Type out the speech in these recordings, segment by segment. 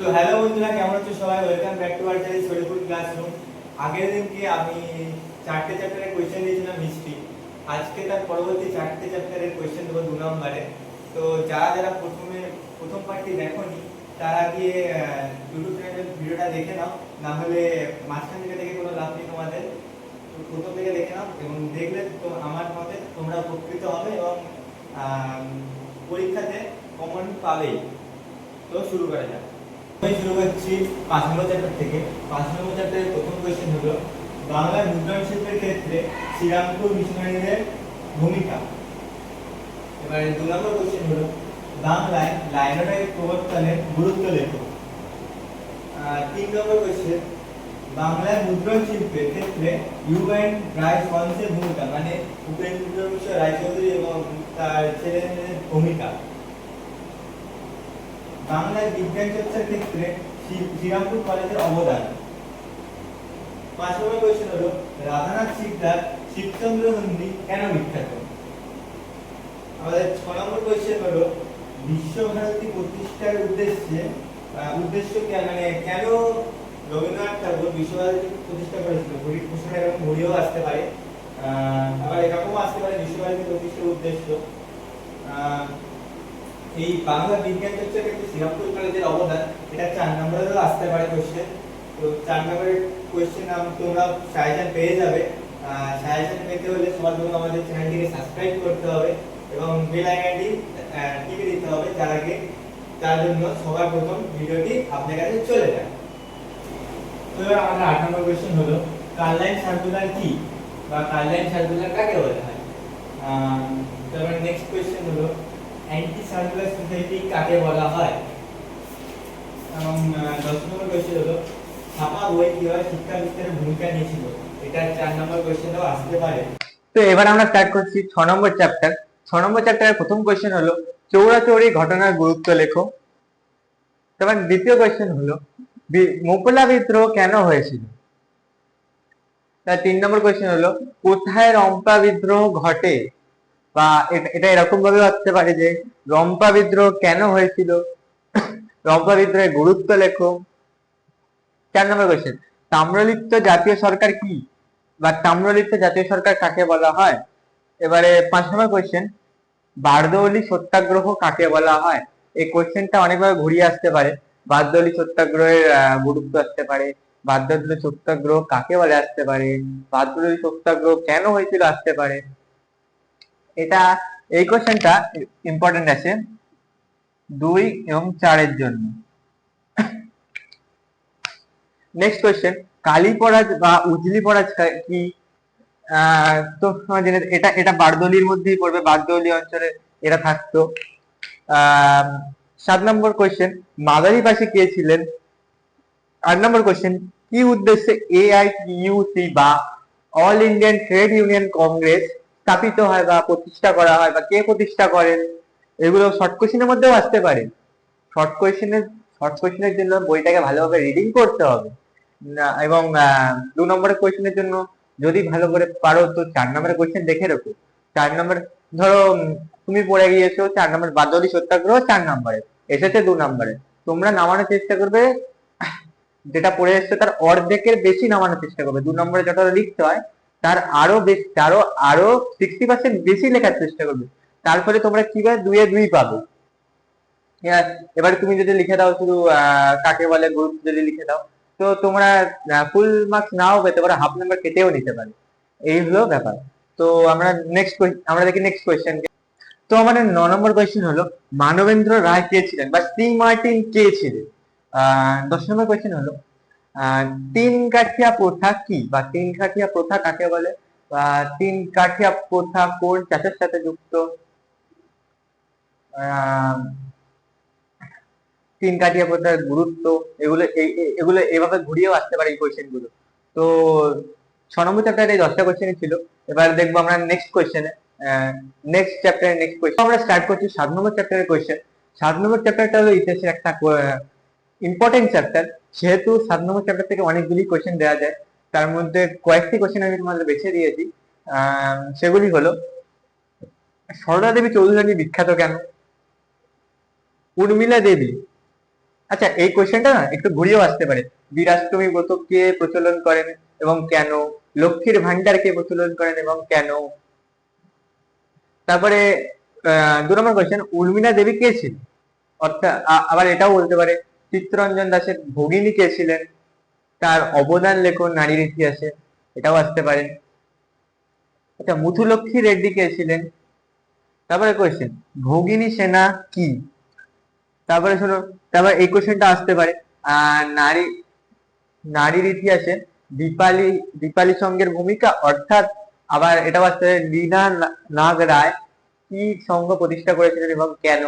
তো হ্যালো বন্ধুরা, কেমন আছো সবাই? Welcome back to our channel Saripur classroom আগের দিনকে আমি চারটে চ্যাপ্টারের কোয়েশ্চেন দিয়েছিলাম হিস্ট্রি আজকে তার পরবর্তী চারটে চ্যাপ্টারের কোয়েশ্চেন দেবো দু নম্বরে। তো যারা যারা প্রথমে, প্রথম পার্টটি দেখোনি, তারা গিয়ে ইউটিউব চ্যানেলের ভিডিওটা দেখে নাও। না হলে মাঝখান থেকে দেখে কোনো লাভ নেই তোমাদের। তো প্রথম থেকে দেখে নাও এবং দেখলে তো আমার মতে তোমরা উপকৃত হবে এবং পরীক্ষাতে কমন পাবেই। তো শুরু করা যাক। পাঁচ নম্বর প্রথম কোয়েশ্চেন হলো বাংলার মুদ্রণ শিল্পের ক্ষেত্রে শ্রীরামপুর মিশনারিদের ভূমিকা। এবারে দু নম্বর কোয়েশ্চেন হলো, বাংলায় লাইনোটাইপ প্রবর্তনের গুরুত্ব লেখো। তিন নম্বর কোয়েশ্চেন বাংলায় মুদ্রণ শিল্পের ক্ষেত্রে ইউ অ্যান্ড রায় ভূমিকা? মানে উপেন্দ্র মিশ্র রায়চৌধুরী এবং তার ছেলেমেয়েদের ভূমিকা। বাংলায় বিজ্ঞান চর্চার ক্ষেত্রে শ্রীরামপুর কলেজের অবদান। পাঁচ নম্বর কোয়েশ্চেন হলো, রাধানাথ শিকদার শিবচন্দ্র নন্দী কেন বিখ্যাত আমাদের ছ নম্বর কোয়েশ্চেন হলো, বিশ্বভারতী প্রতিষ্ঠার উদ্দেশ্যে উদ্দেশ্য মানে কেন রবীন্দ্রনাথ ঠাকুর বিশ্বভারতী প্রতিষ্ঠা করেছিল? ঘড়ির প্রশ্ন এরকম ঘুরিয়েও আসতে পারে। আবার এরকমও আসতে পারে বিশ্বভারতী প্রতিষ্ঠার উদ্দেশ্য। এই বাংলা বিজ্ঞান চর্চার ক্ষেত্রে শ্রীরামপুর কলেজের অবদান, এটা চার নম্বরেরও আসতে পারে কোশ্চেন তো চার নম্বরের কোশ্চেন তোমরা সাজেশন পেয়ে যাবে। সাজেশন পেতে হলে সবার প্রথম আমাদের চ্যানেলটিকে সাবস্ক্রাইব করতে হবে এবং বেল আইকনটি টিপে দিতে হবে যার আগে তার জন্য সবার প্রথম ভিডিওটি আপনার কাছে চলে যায়। তো এবার আমাদের আট নম্বর কোশ্চেন হলো কার্লাইন সার্কুলার কি? বা কার্লাইন সার্কুলার কাকে বলা হয়? তারপর নেক্সট কোশ্চেন হলো অ্যান্টি সার্কুলার সোসাইটি কাকে বলা হয়? এবং দশ নম্বর কোয়েশ্চেন হলো, ছাপা বই কীভাবে শিক্ষা বিস্তারের ভূমিকা নিয়েছিল? এটা চার নম্বর কোয়েশ্চেনও আসতে পারে। তো এবার আমরা স্টার্ট করছি ছ নম্বর চ্যাপ্টার ছ নম্বর চ্যাপ্টারের প্রথম কোয়েশ্চেন হলো চৌরাচৌরি ঘটনার গুরুত্ব লেখো। তারপর দ্বিতীয় কোয়েশ্চেন হলো মোকলা বিদ্রোহ কেন হয়েছিল? তার তিন নম্বর কোয়েশ্চেন হলো, কোথায় রম্পা বিদ্রোহ ঘটে? বা এটা- এরকম ভাবে আসতে পারে যে রম্পা বিদ্রোহ কেন হয়েছিল? রম্পা বিদ্রোহের গুরুত্ব লেখো। চার নম্বর কোয়েশ্চেন তাম্রলিপ্ত জাতীয় সরকার কি? বা তাম্রলিপ্ত জাতীয় সরকার কাকে বলা হয়? এবারে পাঁচ নম্বর কোয়েশ্চেন বারদৌলি সত্যাগ্রহ কাকে বলা হয়? এই কোয়েশ্চেনটা অনেকভাবে ঘুরিয়ে আসতে পারে। বারদৌলি সত্যাগ্রহের গুরুত্ব আসতে পারে। বারদৌলি সত্যাগ্রহ কাকে বলে আসতে পারে? বারদৌলি সত্যাগ্রহ কেন হয়েছিল আসতে পারে? এটা এই কোয়েশ্চেনটা ইম্পর্টেন্ট আছে দুই এবং চারের জন্য। নেক্সট কোয়েশ্চেন কালী পরাজ বা উজলি পরাজ কি তো জেনে এটা এটা বারদলির মধ্যেই পড়বে, বারদলি অঞ্চলে এরা থাকতো। সাত নম্বর কোয়েশ্চেন মাদারি পাশে কে ছিলেন? আট নম্বর কোয়েশ্চেন কি উদ্দেশ্যে এআইইউসি বা all Indian trade union congress স্থাপিত হয় বা প্রতিষ্ঠা করা হয় বা কে প্রতিষ্ঠা করেন, এগুলো শর্ট কোয়েশ্চেনের মধ্যেও আসতে পারে। শর্ট কোয়েশ্চেনের শর্ট কোয়েশ্চেনের জন্য বইটাকে ভালোভাবে রিডিং করতে হবে। এবং দু নম্বরের কোয়েশ্চেনের জন্য যদি ভালো করে পারো তো চার নম্বরের কোয়েশ্চেন দেখে রাখো। চার নম্বর, ধরো তুমি পড়ে গিয়েছো, চার নম্বর বাদলি সত্যাগ্রহ চার নম্বরে, এসেছে দু নম্বরে। তোমরা নামানোর চেষ্টা করবে, যেটা পড়ে এসছে তার অর্ধেকের বেশি নামানোর চেষ্টা করবে। দু নম্বরে যতটা লিখতে হয় তার আরও বেশি, তারও আরও সিক্সটি পার্সেন্ট বেশি লেখার চেষ্টা করবে। তার ফলে তোমরা কি পাবে? দুয়ে দুই পাবে। এবার তুমি যদি লিখে দাও শুধু কাকে বলে গ্রুপ যদি লিখে দাও, তো তোমরা ফুল মার্কস নাও পেতে পারো হাফ নাম্বার কেটেও নিতে পারে। এই হলো ব্যাপার। তো আমরা নেক্সট আমরা দেখি নেক্সট কোয়েশ্চেন তো আমাদের ন নম্বর কোয়েশ্চেন হলো, মানবেন্দ্র রায় কে ছিলেন? বা শ্রী মার্টিন কে ছিলেন? দশ নম্বর কোয়েশ্চেন হলো তিন কাঠিয়া প্রথা কি? বা তিন কাঠিয়া প্রথা কাকে বলে? বা তিন কাঠিয়া প্রথা কোন চাষের সাথে যুক্ত? তিন কাঠিয়া প্রথার গুরুত্ব, এগুলো এগুলো এভাবে ঘুরিয়েও আসতে পারে এই কোয়েশ্চেনগুলো। তো ছ নম্বর চ্যাপ্টারে এই দশটা কোয়েশ্চেন ছিল। এবার দেখব আমরা নেক্সট কোয়েশ্চেনে নেক্সট চ্যাপ্টারের নেক্সট কোয়েশ্চেন আমরা স্টার্ট করছি সাত নম্বর চ্যাপ্টারের কোয়েশ্চেন সাত নম্বর চ্যাপ্টারটা হলো ইতিহাসের একটা ইম্পর্টেন্ট চ্যাপ্টার সেহেতু সাত নম্বর চ্যাপ্টার থেকে অনেকগুলি কোয়েশ্চেন দেওয়া যায়, তার মধ্যে কয়েকটি কোয়েশ্চেন আমি তোমাদের বেছে দিয়েছি। সেগুলি হলো, সরলা দেবী চৌধুরানী বিখ্যাত কেন? উর্মিলা দেবী। আচ্ছা এই কোশ্চেনটা না একটু ঘুরিয়েও আসতে পারে। বীরাষ্টমী ব্রত কে প্রচলন করেন এবং কেন? লক্ষ্মীর ভান্ডার কে প্রচলন করেন এবং কেন? তারপরে দু নম্বর কোশ্চেন উর্মিলা দেবী কে ছিলেন? অর্থাৎ আবার এটাও বলতে পারে চিত্তরঞ্জন দাসের ভগিনী কে ছিলেন? তার অবদান লেখন নারীর ইতিহাসে, এটাও আসতে পারে। এটা মুথুলক্ষ্মী রেড্ডি কে ছিলেন? তারপরে কোশ্চেন ভগিনী সেনা কি? তারপরে শোনো, তারপর এই কোয়েশ্চেনটা আসতে পারে। আহ নারী, নারীর ইতিহাসে দীপালি দীপালি সঙ্গের ভূমিকা, অর্থাৎ আবার এটাও আসতে পারে, লীনা নাগ রায় কি সংঘ প্রতিষ্ঠা করেছিলেন এবং কেন?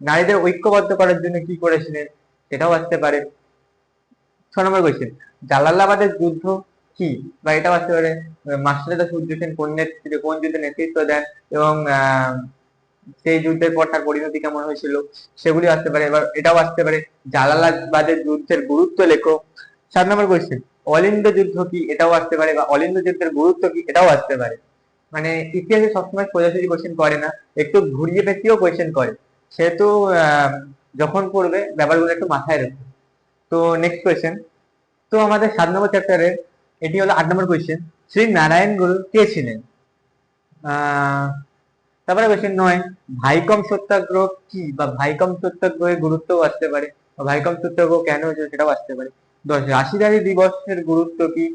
নারীদের ঐক্যবদ্ধ করার জন্য কি করেছিলেন? সেটাও আসতে পারে। ছ নম্বর কোয়েশ্চেন জালালাবাদের যুদ্ধ কি? বা এটাও আসতে পারে। মাস্টারদা সূর্য সেন কোন নেতৃত্বে কোন যুদ্ধে নেতৃত্ব দেন এবং সেই যুদ্ধের পর তার পরিণতি কেমন হয়েছিল সেগুলি আসতে পারে। এবার এটাও আসতে পারে, জালালাবাদের যুদ্ধের গুরুত্ব লেখো। সাত নম্বর কোয়েশ্চেন অলিন্দ যুদ্ধ কি? এটাও আসতে পারে বা অলিন্দ যুদ্ধের গুরুত্ব কি? এটাও আসতে পারে। মানে ইতিহাসে সবসময় সোজাসুজি কোয়েশ্চেন করে না, একটু ঘুরিয়ে পেঁচিয়েও কোয়েশ্চেন করে। সেহেতু যখন পড়বে ব্যাপারগুলো একটু মাথায় রাখবে তো নেক্সট কোয়েশ্চেন তো আমাদের সাত নম্বর চ্যাপ্টারের এটি হলো আট নম্বর কোয়েশ্চেন শ্রী নারায়ণ গুরু কে ছিলেন? তারপরে কোয়েশ্চেন নয়, ভাইকম সত্যাগ্রহ কি? বা ভাইকম সত্যাগ্রহের গুরুত্বও আসতে পারে, বা ভাইকম সত্যাগ্রহ কেন হয়েছে সেটাও আসতে পারে। দশ রাশিদারি দিবসের গুরুত্ব কি?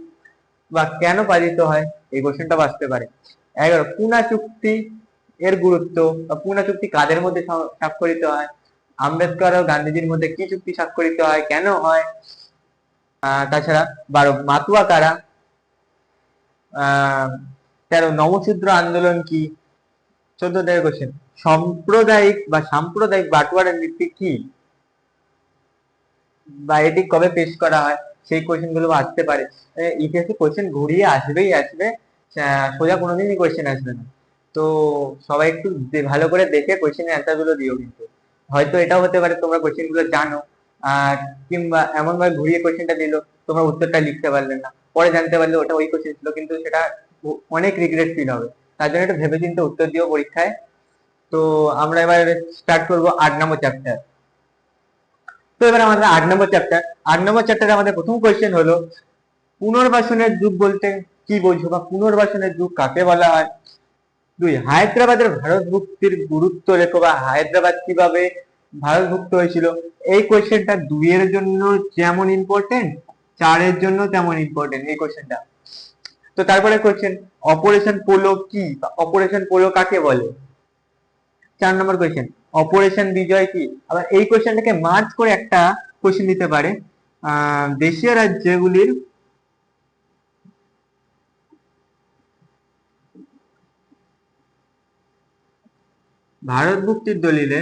বা কেন পালিত হয়? এই কোশ্চেনটাও আসতে পারে। এগারো, পুনা চুক্তি এর গুরুত্ব, বা পুনা চুক্তি কাদের মধ্যে স্বাক্ষরিত হয়? আম্বেদকর ও গান্ধীজির মধ্যে কি চুক্তি স্বাক্ষরিত হয়, কেন হয়? তাছাড়া বারো মাতুয়া কারা? তেরো নবশূদ্র আন্দোলন কি? চোদ্দ থেকে কোশ্চেন সাম্প্রদায়িক বা সাম্প্রদায়িক বাটোয়ারা নীতি কি? বা এটি কবে পেশ করা হয়? সেই কোশ্চেনগুলো আসতে পারে। ইতিহাসে কোশ্চেন ঘুরিয়ে আসবেই আসবে। সোজা কোনোদিনই কোশ্চেন আসবে না। তো সবাই একটু ভালো করে দেখে কোশ্চেনের অ্যান্সারগুলো দিও কিন্তু। হয়তো এটাও হতে পারে, তোমরা কোশ্চেনগুলো জানো। আর কিংবা এমন ভাবে ঘুরিয়ে কোশ্চেনটা দিল তোমরা উত্তরটা লিখতে পারলে না। পরে জানতে পারলে ওটা ওই কোশ্চেন ছিল, কিন্তু সেটা অনেক রিগ্রেট ফিল হবে। তার জন্য একটু ভেবে চিন্তে উত্তর দিও পরীক্ষায়। তো আমরা এবার স্টার্ট করব আট নম্বর চ্যাপ্টার তো এবার আমাদের আট নম্বর চ্যাপ্টার আট নম্বর চ্যাপ্টারে আমাদের প্রথম কোয়েশ্চেন হলো, পুনর্বাসনের যুগ বলতে কি বোঝো বা পুনর্বাসনের যুগ কাকে বলা হয়? দুই, হায়দ্রাবাদের ভারত মুক্তির গুরুত্ব লেখো বা হায়দ্রাবাদ কীভাবে ভারত মুক্ত হয়েছিল? এই কোয়েশ্চেনটা দুইয়ের জন্য যেমন ইম্পর্টেন্ট চারের জন্য তেমন ইম্পর্টেন্ট এই কোয়েশ্চেনটা তো তারপরে কোয়েশ্চেন অপারেশন পোলো কি? অপারেশন পোলো কাকে বলে? চার নম্বর কোয়েশ্চেন অপারেশন বিজয় কি? আবার এই কোয়েশ্চেনটাকে মার্চ করে একটা কোয়েশ্চেন দিতে পারে। দেশীয় রাজ্যগুলির ভারত মুক্তির দলিলে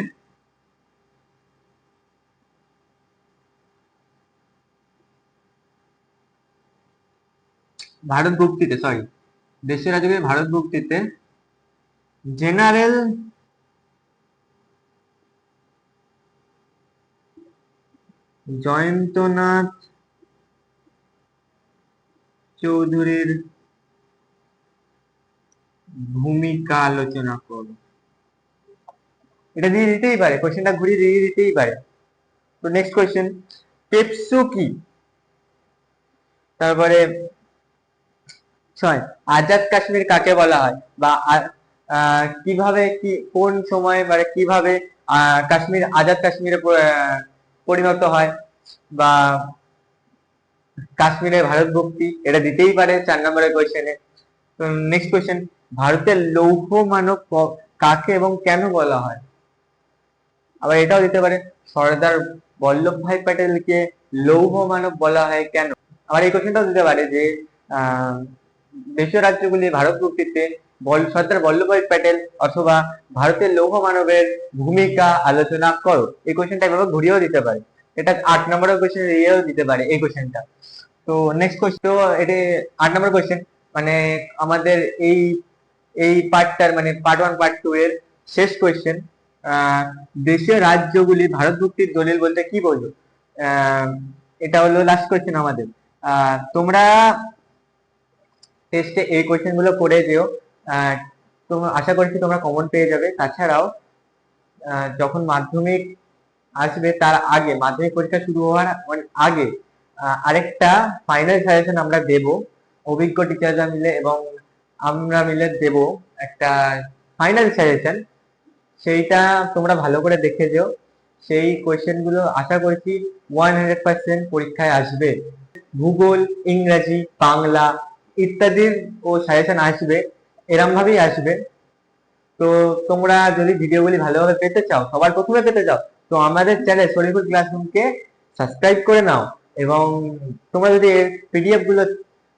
ভারত মুক্তিতে সরি দেশের রাজ্যগুলির ভারত মুক্তিতে জেনারেল জয়ন্তনাথ চৌধুরীর ভূমিকা আলোচনা করো এটা দিয়ে দিতেই পারে কোশ্চেনটা ঘুরিয়ে দিয়ে দিতেই পারে। তো নেক্সট কোশ্চেন পেপসু কি? তারপরে আজাদ কাশ্মীর কাকে বলা হয়? বা কীভাবে, কি, কোন সময় মানে কীভাবে কাশ্মীর, আজাদ কাশ্মীরে পরিণত হয়? বা, কাশ্মীরে ভারত ভক্তি, এটা দিতেই পারে চার নম্বরের কোয়েশ্চেনে নেক্সট কোয়েশ্চেন ভারতের লৌহ মানব কাকে এবং কেন বলা হয়? আবার এটাও দিতে পারে। সর্দার বল্লভভাই প্যাটেলকে লৌহ মানব বলা হয় কেন? আবার এই কোশ্চেনটাও দিতে পারে যে দেশীয় রাজ্যগুলি ভারত মুক্তিতে সর্দার বল্লভভাই প্যাটেল অথবা ভারতের লৌহ মানবের ভূমিকা আলোচনা করো। এই কোশ্চেনটা এভাবে ঘুরিয়েও দিতে পারে। এটা আট নম্বরের কোশ্চেন ইয়েও দিতে পারে এই কোশ্চেনটা তো নেক্সট কোশ্চেন তো এটি আট নম্বর কোশ্চেন মানে আমাদের এই এই পার্টটার মানে পার্ট ওয়ান পার্ট টু এর শেষ কোশ্চেন দেশীয় রাজ্যগুলি ভারত মুক্তির দলিল বলতে কি আহ, এটা হলো লাস্ট কোশ্চেন আমাদের। তোমরা টেস্টে এই কোশ্চেনগুলো করে আহ, তোমরা আশা করছি তোমরা কমন পেয়ে যাবে। তাছাড়াও যখন মাধ্যমিক আসবে তার আগে মাধ্যমিক পরীক্ষা শুরু হওয়ার আগে আরেকটা ফাইনাল সাজেশন আমরা দেব। অভিজ্ঞ টিচাররা মিলে এবং আমরা মিলে দেব একটা ফাইনাল সাজেশন সেইটা তোমরা ভালো করে দেখে যেও। সেই কোয়েশ্চেনগুলো আশা করছি ওয়ান হান্ড্রেড পার্সেন্ট পরীক্ষায় আসবে। ভূগোল, ইংরাজি, বাংলা ইত্যাদির ও সাজেশন আসবে, এরম ভাবেই আসবে। তো তোমরা যদি ভিডিওগুলি ভালোভাবে পেতে চাও, সবার প্রথমে পেতে চাও, তো আমাদের চ্যানেল শরীফুল ক্লাসরুমকে সাবস্ক্রাইব করে নাও এবং তোমরা যদি পিডিএফগুলো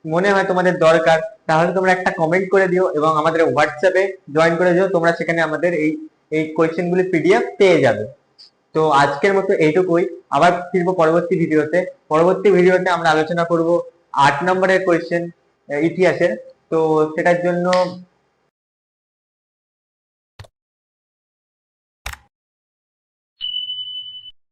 মনে হয় তোমাদের দরকার, তাহলে তোমরা একটা কমেন্ট করে দিও এবং আমাদের হোয়াটসঅ্যাপে জয়েন করে দিও তোমরা সেখানে আমাদের এই এই কোয়েশ্চেন গুলি পিডিএফ পেয়ে যাবে। তো আজকের মতো এইটুকুই। আবার ফিরবো পরবর্তী ভিডিওতে পরবর্তী ভিডিওতে আমরা আলোচনা করব আট নম্বরের কোয়েশ্চেন ইতিহাসের। তো সেটার জন্য